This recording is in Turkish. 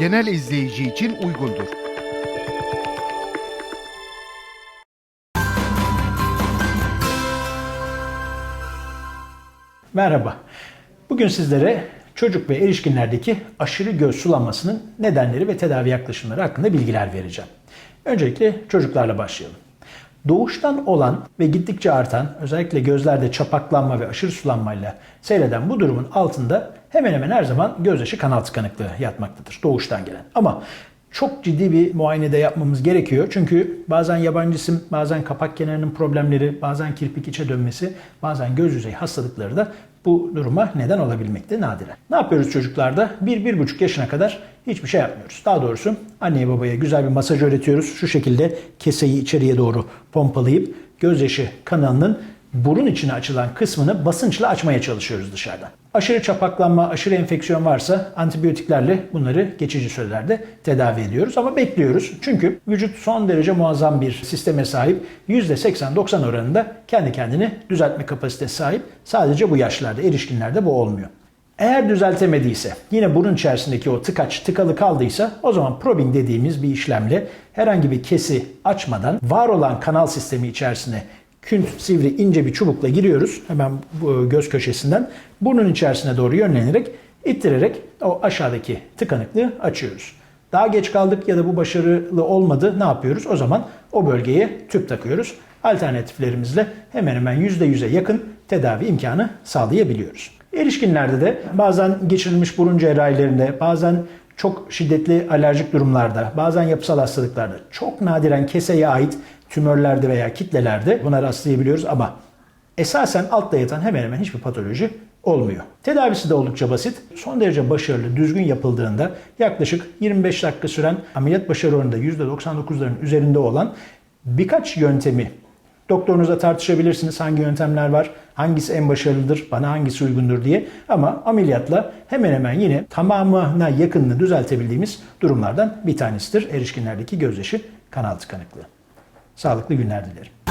genel izleyici için uygundur. Merhaba. Bugün sizlere çocuk ve erişkinlerdeki aşırı göz sulanmasının nedenleri ve tedavi yaklaşımları hakkında bilgiler vereceğim. Öncelikle çocuklarla başlayalım. Doğuştan olan ve gittikçe artan özellikle gözlerde çapaklanma ve aşırı sulanmayla seyreden bu durumun altında hemen hemen her zaman gözyaşı kanal tıkanıklığı yatmaktadır doğuştan gelen. Ama çok ciddi bir muayenede yapmamız gerekiyor. Çünkü bazen yabancı isim, bazen kapak kenarının problemleri, bazen kirpik içe dönmesi, bazen göz yüzeyi hastalıkları da bu duruma neden olabilmekte nadiren. Ne yapıyoruz çocuklarda? 1-1,5 yaşına kadar hiçbir şey yapmıyoruz. Daha doğrusu anneye babaya güzel bir masaj öğretiyoruz. Şu şekilde keseyi içeriye doğru pompalayıp gözyaşı kanalının burun içine açılan kısmını basınçla açmaya çalışıyoruz dışarıdan. Aşırı çapaklanma, aşırı enfeksiyon varsa antibiyotiklerle bunları geçici sürelerde tedavi ediyoruz ama bekliyoruz. Çünkü vücut son derece muazzam bir sisteme sahip. %80-90 oranında kendi kendini düzeltme kapasitesi sahip. Sadece bu yaşlarda, erişkinlerde bu olmuyor. Eğer düzeltemediyse, yine burun içerisindeki o tıkaç tıkalı kaldıysa o zaman probing dediğimiz bir işlemle herhangi bir kesi açmadan var olan kanal sistemi içerisine künt, sivri, ince bir çubukla giriyoruz. Hemen bu göz köşesinden burnun içerisine doğru yönlenerek, ittirerek o aşağıdaki tıkanıklığı açıyoruz. Daha geç kaldık ya da bu başarılı olmadı ne yapıyoruz? O zaman o bölgeye tüp takıyoruz. Alternatiflerimizle hemen hemen %100'e yakın tedavi imkanı sağlayabiliyoruz. Erişkinlerde de bazen geçirilmiş burun cerrahilerinde, bazen çok şiddetli alerjik durumlarda, bazen yapısal hastalıklarda, çok nadiren keseye ait tümörlerde veya kitlelerde buna rastlayabiliyoruz ama esasen altta yatan hemen hemen hiçbir patoloji olmuyor. Tedavisi de oldukça basit. Son derece başarılı, düzgün yapıldığında yaklaşık 25 dakika süren ameliyat başarı oranında %99'ların üzerinde olan birkaç yöntemi Doktorunuzla tartışabilirsiniz hangi yöntemler var, hangisi en başarılıdır, bana hangisi uygundur diye. Ama ameliyatla hemen hemen yine tamamına yakınını düzeltebildiğimiz durumlardan bir tanesidir erişkinlerdeki gözyaşı kanal tıkanıklığı. Sağlıklı günler dilerim.